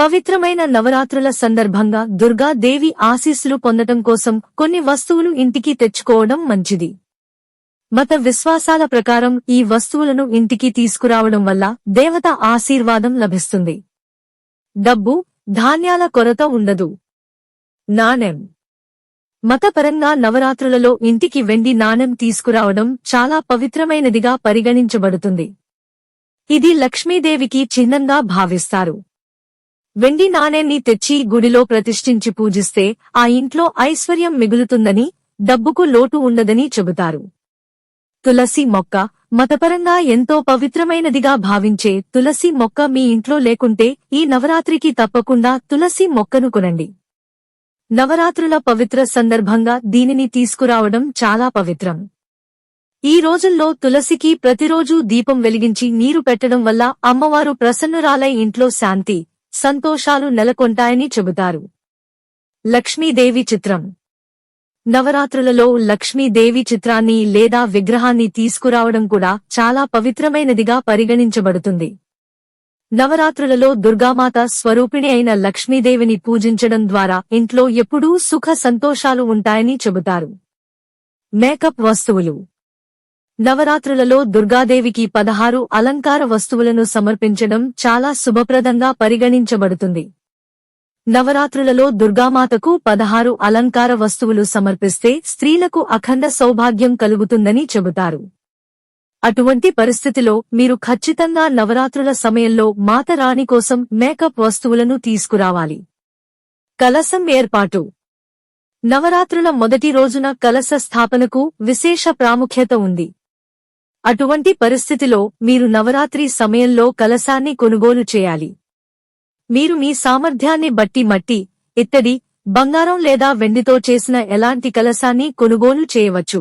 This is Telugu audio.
పవిత్రమైన నవరాత్రుల సందర్భంగా దుర్గా దేవి ఆశీస్సులు పొందటం కోసం కొన్ని వస్తువులు ఇంటికి తెచ్చుకోవడం మంచిది. మత విశ్వాసాల ప్రకారం ఈ వస్తువులను ఇంటికి తీసుకురావడం వల్ల దేవత ఆశీర్వాదం లభిస్తుంది. డబ్బు ధాన్యాల కొరత ఉండదు. నాణెం. మతపరంగా నవరాత్రులలో ఇంటికి వెండి నాణెం తీసుకురావడం చాలా పవిత్రమైనదిగా పరిగణించబడుతుంది. ఇది లక్ష్మీదేవికి చిహ్నంగా భావిస్తారు. వెండి నాణేన్ని తెచ్చి గుడిలో ప్రతిష్ఠించి పూజిస్తే ఆ ఇంట్లో ఐశ్వర్యం మిగులుతుందని డబ్బుకు లోటు ఉండదని చెబుతారు. తులసి మొక్క మతపరంగా ఎంతో పవిత్రమైనదిగా భావించే తులసి మొక్క మీ ఇంట్లో లేకుంటే ఈ నవరాత్రికి తప్పకుండా తులసి మొక్కను కొనండి. నవరాత్రుల పవిత్ర సందర్భంగా దీనిని తీసుకురావడం చాలా పవిత్రం. ఈ రోజుల్లో తులసికి ప్రతిరోజూ దీపం వెలిగించి నీరు పెట్టడం వల్ల అమ్మవారు ప్రసన్నురాలై ఇంట్లో శాంతి సంతోషాలు నెలకొంటాయని చెబుతారు. లక్ష్మీదేవి చిత్రం. నవరాత్రులలో లక్ష్మీదేవి చిత్రాన్ని లేదా విగ్రహాన్ని తీసుకురావడం కూడా చాలా పవిత్రమైనదిగా పరిగణించబడుతుంది. నవరాత్రులలో దుర్గామాత స్వరూపిణి అయిన లక్ష్మీదేవిని పూజించడం ద్వారా ఇంట్లో ఎప్పుడూ సుఖ సంతోషాలు ఉంటాయని చెబుతారు. మేకప్ వస్తువులు. నవరాత్రులలో దుర్గాదేవికి పదహారు అలంకార వస్తువులను సమర్పించడం చాలా శుభప్రదంగా పరిగణించబడుతుంది. నవరాత్రులలో దుర్గామాతకు పదహారు అలంకార వస్తువులు సమర్పిస్తే స్త్రీలకు అఖండ సౌభాగ్యం కలుగుతుందని చెబుతారు. అటువంటి పరిస్థితిలో మీరు ఖచ్చితంగా నవరాత్రుల సమయంలో మాతరాణి కోసం మేకప్ వస్తువులను తీసుకురావాలి. కలసం ఏర్పాటు. నవరాత్రుల మొదటి రోజున కలస స్థాపనకు విశేష ప్రాముఖ్యత ఉంది. అటువంటి పరిస్థితిలో మీరు నవరాత్రి సమయంలో కలసాన్ని కొనుగోలు చేయాలి. మీరు మీ సామర్థ్యాన్ని బట్టి మట్టి ఇత్తడి బంగారం లేదా వెండితో చేసిన ఎలాంటి కలసాన్ని కొనుగోలు చేయవచ్చు.